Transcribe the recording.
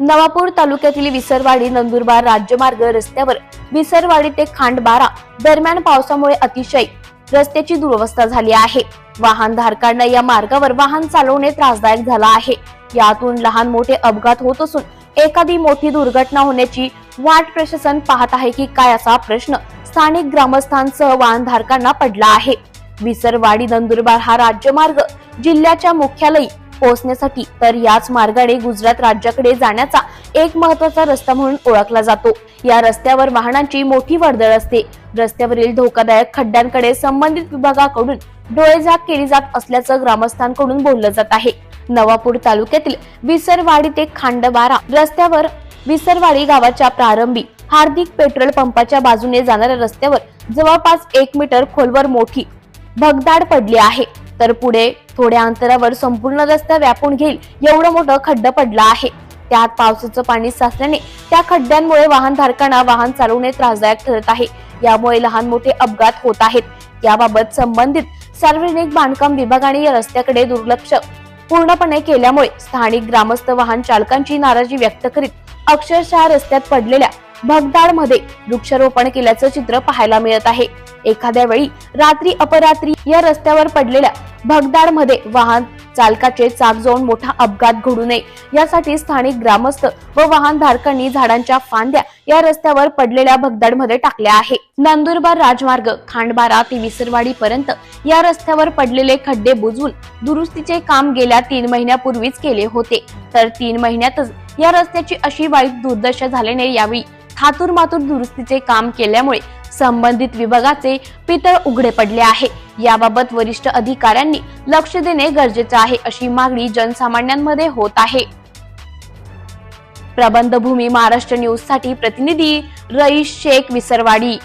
नवापूर तालुक्यातील विसरवाडी नंदुरबार राज्यमार्ग रस्त्यावर विसरवाडी ते खांडबारा दरम्यान पावसामुळे अतिशय रस्त्याची दुरवस्था झाली आहे. वाहन धारकांना या मार्गावर वाहन चालवणे त्रासदायक झाला आहे. यातून लहान मोठे अपघात होत असून एखादी मोठी दुर्घटना होण्याची वाट प्रशासन पाहत आहे की काय असा प्रश्न स्थानिक ग्रामस्थांसह वाहनधारकांना पडला आहे. विसरवाडी नंदुरबार हा राज्यमार्ग जिल्ह्याच्या मुख्यालयी पोहोचण्यासाठी तर याच मार्गाने गुजरात राज्याकडे जाण्याचा एक महत्त्वाचा रस्ता म्हणून ओळखला जातो. या रस्त्यावर वाहनांची मोठी वर्दळ असते. रस्त्यावरील धोकादायक खड्ड्यांकडे संबंधित विभागाकडून डोळेझाक केली जात असल्याचं ग्रामस्थांकडून बोललं जात आहे. नवापूर तालुक्यातील विसरवाडी ते खांडबारा रस्त्यावर विसरवाडी गावाच्या प्रारंभी हार्दिक पेट्रोल पंपाच्या बाजूने जाणाऱ्या रस्त्यावर जवळपास एक मीटर खोलवर मोठी भगदाड पडली आहे. तर पुढे थोड्या अंतरावर संपूर्ण रस्ता व्यापून घेईल एवढं मोठं खड्ड पडला आहे. त्यात पावसाचं पाणी साचल्याने त्या खड्ड्यांमुळे वाहनधारकांना वाहन चालवणे त्रासदायक ठरत आहे. यामुळे लहान मोठे अपघात होत आहेत. याबाबत संबंधित सार्वजनिक बांधकाम विभागाने या रस्त्याकडे दुर्लक्ष पूर्णपणे केल्यामुळे स्थानिक ग्रामस्थ वाहन चालकांची नाराजी व्यक्त करीत अक्षरशः रस्त्यात पडलेल्या भगदाडमध्ये वृक्षारोपण केल्याचं चित्र पाहायला मिळत आहे. एखाद्या वेळी रात्री अपरात्री या रस्त्यावर पडलेल्या भगदाडमध्ये वाहन चालकाचे चाक जाऊन मोठा अपघात घडू नये. यासाठी स्थानिक ग्रामस्थ व वाहनधारकांनी झाडांच्या फांद्या या रस्त्यावर पडलेल्या भगदाडमध्ये टाकल्या आहे. नंदुरबार राजमार्ग खांडबारा ते विसरवाडी पर्यंत या रस्त्यावर पडलेले खड्डे बुजवून दुरुस्तीचे काम गेल्या तीन महिन्यापूर्वीच केले होते. तर तीन महिन्यातच या रस्त्याची अशी वाईट दुर्दशा झाल्याने यावेळी थातूर मातूर दुरुस्तीचे काम केल्यामुळे संबंधित विभागाचे पितळ उघडे पडले आहे. याबाबत वरिष्ठ अधिकाऱ्यांनी लक्ष देणे गरजेचे आहे अशी मागणी जनसामान्यांमध्ये होत आहे. प्रबंधभूमी महाराष्ट्र न्यूजसाठी प्रतिनिधी रईस शेख विसरवाडी.